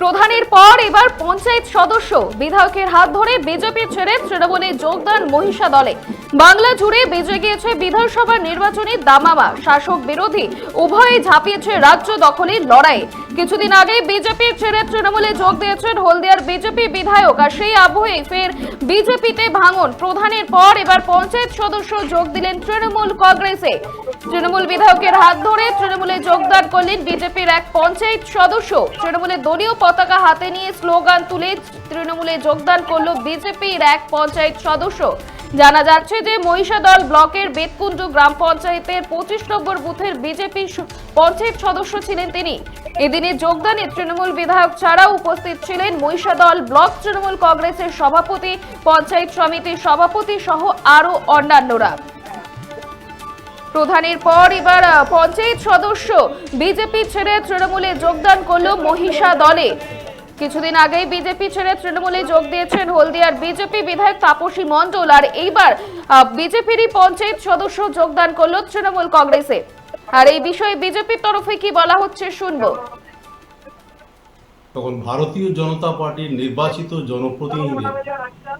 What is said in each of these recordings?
প্রধানের পর এবার পঞ্চায়েত সদস্য। বিধায়কের হাত ধরে বিজেপি ছেড়ে তৃণমূলে যোগদান মহিষা দলে বাংলা জুড়ে বেজে গিয়েছে বিধানসভা নির্বাচনী দামামা। শাসক বিরোধী উভয়ে ঝাঁপিয়েছে রাজ্য দখলের লড়াইয়ে কিছুদিন আগে বিজেপি ছেড়ে তৃণমূলে যোগ দিয়েছেন হলদিয়ার বিজেপি বিধায়ক। আর সেই আবহে ফের বিজেপিতে ভাঙন। প্রধানের পর এবার পঞ্চায়েত সদস্য যোগ দিলেন তৃণমূল কংগ্রেসে। তৃণমূল বিধায়কের হাত ধরে তৃণমূলে যোগদান করলেন বিজেপির এক পঞ্চায়েত সদস্য। তৃণমূলের দলীয় পতাকা হাতে নিয়ে স্লোগান তুলে তৃণমূলে যোগদান করল বিজেপির এক পঞ্চায়েত সদস্য। জানা যাচ্ছে যে মহিষাদল ব্লকের বেতকুণ্ড গ্রাম পঞ্চায়েতের পঁচিশ নম্বর বুথের বিজেপি পঞ্চায়েত সদস্য ছিলেন তিনি। এদিনে যোগদানে তৃণমূল বিধায়ক ছাড়াও উপস্থিত ছিলেন মহিষাদল ব্লক তৃণমূল কংগ্রেসের সভাপতি, পঞ্চায়েত সমিতির সভাপতি সহ আরও অন্যান্যরা। প্রধানের পর এবার পঞ্চায়েত সদস্য বিজেপি ছেড়ে তৃণমূলে যোগদান করল মহিষা দলে। কিছুদিন আগেই বিজেপি ছেড়ে তৃণমূলে যোগ দিয়েছেন হলদিয়ার বিজেপি বিধায়ক তাপসী মণ্ডল, আর এইবার বিজেপিরই পঞ্চায়েত সদস্য যোগদান করল তৃণমূল কংগ্রেসে। আর এই বিষয়ে বিজেপির তরফে কি বলা হচ্ছে শুনব। তখন ভারতীয় জনতা পার্টির নির্বাচিত জনপ্রতিনিধি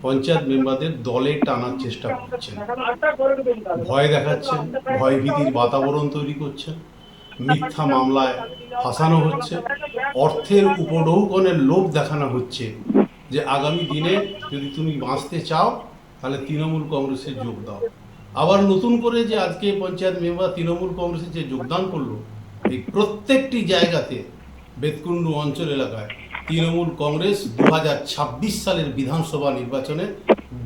পঞ্চায়েত মেম্বারদের দলে টানার চেষ্টা করছেন। ভয় দেখাচ্ছেন, ভয়ভীতির বাতাবরণ তৈরি করছেন, মিথ্যা মামলায় ফাঁসানো হচ্ছে, অর্থের উপঢৌকনের লোভ দেখানো হচ্ছে যে আগামী দিনে যদি তুমি বাঁচতে চাও, তাহলে তৃণমূল কংগ্রেসে যোগ দাও। আবার নতুন করে যে আজকে পঞ্চায়েত মেম্বার তৃণমূল কংগ্রেসে যে যোগদান করল, এই প্রত্যেকটি জায়গাতে বেতকুণ্ডু অঞ্চল এলাকায় তৃণমূল কংগ্রেস দু সালের বিধানসভা নির্বাচনে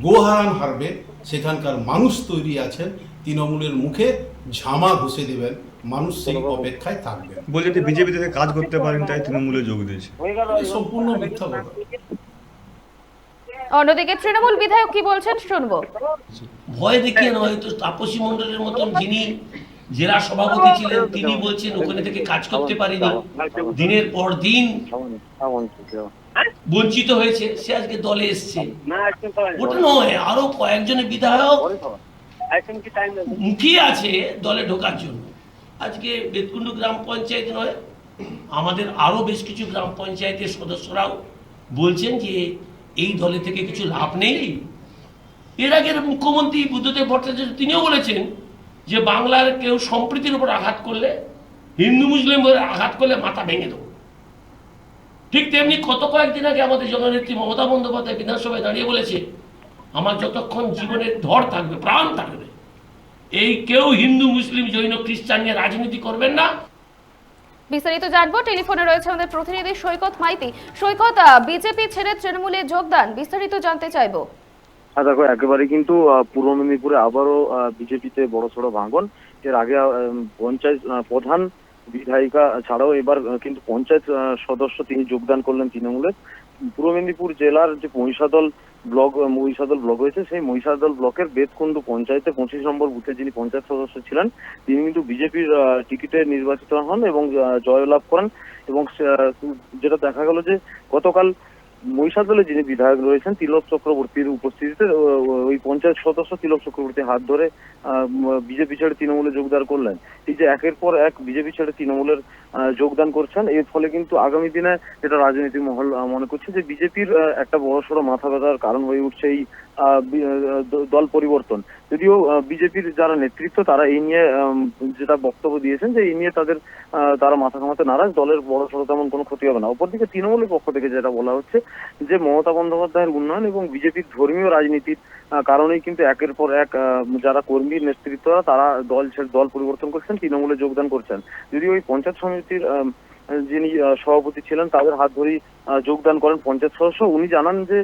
গোহারান হারবে। সেখানকার মানুষ তৈরি আছেন। তৃণমূলের মুখে ঝামা ঘষে দেবেন। মানুষ সেই অপেক্ষায় থাকবেন। বলছে যে বিজেপি থেকে কাজ করতে পারেন তাই তৃণমূলে যোগ দিয়েছে। সম্পূর্ণ মিথ্যা কথা অন্যদিকে তৃণমূল বিধায়ক কি বলছেন শুনব। ভয় দেখিয়ে নয় হয়তো তাপসী মণ্ডলের মতন যিনি জেলা সভাপতি ছিলেন, তিনি বলছেন ওখানে থেকে কাজ করতে পারেনি। দিনের পর দিন বঞ্চিত হয়েছে, সে আজকে দলে এসছে। ওটা নয়, আরও কয়েকজনের বিধায়ক মুখিয়ে আছে দলে ঢোকার জন্য। আজকে বেতকুণ্ডু গ্রাম পঞ্চায়েত নয়, আমাদের আরও বেশ কিছু গ্রাম পঞ্চায়েতের সদস্যরাও বলছেন যে এই দলে থেকে কিছু লাভ নেই। এর আগের মুখ্যমন্ত্রী বুদ্ধদেব ভট্টাচার্য তিনিও বলেছেন যে বাংলার কেউ সম্প্রীতির উপর আঘাত করলে, হিন্দু মুসলিম আঘাত করলে মাথা ভেঙে দেবো। ঠিক তেমনি কত কয়েকদিন আগে আমাদের জননেত্রী মমতা বন্দ্যোপাধ্যায় বিধানসভায় দাঁড়িয়ে বলেছে, আমার যতক্ষণ জীবনের ধর থাকবে, প্রাণ থাকবে, এই কেউ হিন্দু, মুসলিম, জৈন, খ্রিস্টান নিয়ে রাজনীতি করবেন না। বিস্তারিত জানব, টেলিফোনে রয়েছে আমাদের প্রতিনিধি সৈকত মাইতি। সৈকত বিজেপি ছেড়ে তৃণমূলে যোগদান, বিস্তারিত জানতে চাইব। দেখো, একেবারে কিন্তু পূর্ব মেদিনীপুরে আবারও বিজেপিতে বড় সড়ো ভাঙন। এর আগে পঞ্চায়েত প্রধান বিধায়িকা ছাড়াও এবার কিন্তু পঞ্চায়েত সদস্য তিনি যোগদান করলেন তৃণমূলের পূর্ব মেদিনীপুর জেলার যে মহিষাদল ব্লক মহিষাদল ব্লক হয়েছে সেই মহিষাদল ব্লকের বেদকুণ্ড পঞ্চায়েতে পঁচিশ নম্বর বুথে যিনি পঞ্চায়েত সদস্য ছিলেন, তিনি কিন্তু বিজেপির টিকিটে নির্বাচিত হন এবং জয়লাভ করেন। এবং যেটা দেখা গেল যে গতকাল মহিষাদলে যিনি বিধায়ক রয়েছেন, তিলক চক্রবর্তীর উপস্থিতিতে ওই পঞ্চায়েত সদস্য তিলক চক্রবর্তী হাত ধরে বিজেপি ছেড়ে তৃণমূলে যোগদান করলেন। এই যে একের পর এক বিজেপি ছেড়ে তৃণমূলের যোগদান করছেন, এর ফলে কিন্তু আগামী দিনে যেটা রাজনীতি মহল মনে করছে যে বিজেপির একটা বড়সড় মাথা ব্যথার কারণ হয়ে উঠছে এই দল পরিবর্তন। যদিও বিজেপির যারা নেতৃত্ব, তারা এই নিয়ে যেটা বক্তব্য দিয়েছেন যে এই নিয়ে তাদের তারা মাথা ঘামাতে নারাজ, দলের বড় সড়ো তেমন কোনো ক্ষতি হবে না। অপরদিকে তৃণমূলের পক্ষ থেকে যেটা বলা হচ্ছে যে মমতা বন্দ্যোপাধ্যায়ের উন্নয়ন এবং বিজেপির ধর্মীয় রাজনীতির কারণেই কিন্তু একের পর এক যারা কর্মীর নেতৃত্বরা, তারা দল দল পরিবর্তন করছেন, তৃণমূলে যোগদান করছেন। যদি ওই পঞ্চায়েত সমিতির যিনি সভাপতি ছিলেন, তাদের হাত ধরেই যোগদান করেন পঞ্চায়েত সদস্য। উনি জানান যে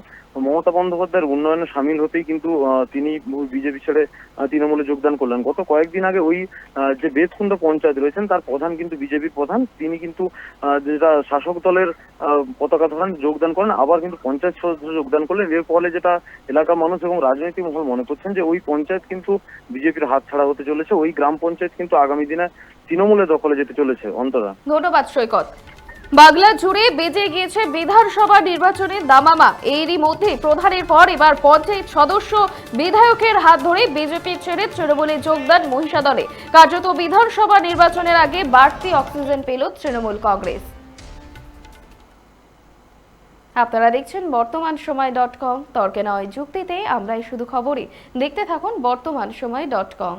মমতা বন্দ্যোপাধ্যায়ের উন্নয়নে সামিল হতেই কিন্তু তিনি বিজেপি ছেড়ে তৃণমূলে যোগদান করলেন। গত কয়েকদিন আগে ওই যে বেদকুণ্ড পঞ্চায়েত রয়েছেন, তার প্রধান কিন্তু বিজেপির প্রধান। তিনি কিন্তু যেটা শাসক দলের পতাকা ধরান, যোগদান করেন। আবার কিন্তু পঞ্চায়েত সদস্য যোগদান করলেন। এর ফলে যেটা এলাকার মানুষ এবং রাজনৈতিক মহল মনে করছেন যে ওই পঞ্চায়েত কিন্তু বিজেপির হাত ছাড়া হতে চলেছে। ওই গ্রাম পঞ্চায়েত কিন্তু আগামী দিনে তৃণমূলের দখলে যেতে চলেছে অন্তরা। ধন্যবাদ, সৈকত। বাংলা জুড়ে বেজে গিয়েছে বিধানসভা নির্বাচনের দামামা। এরই মধ্যে প্রধানের পর এবার পঞ্চায়েত সদস্য বিধায়কের হাত ধরে বিজেপি ছেড়ে তৃণমূলে যোগদান মহিষা দলে কার্যত বিধানসভা নির্বাচনের আগে বাড়তি অক্সিজেন পেল তৃণমূল কংগ্রেস। আপনারা দেখছেন বর্তমান সময় ডট কম। তর্কে নয় যুক্তিতে আমরাই শুধু খবরই। দেখতে থাকুন বর্তমান সময় ডট কম।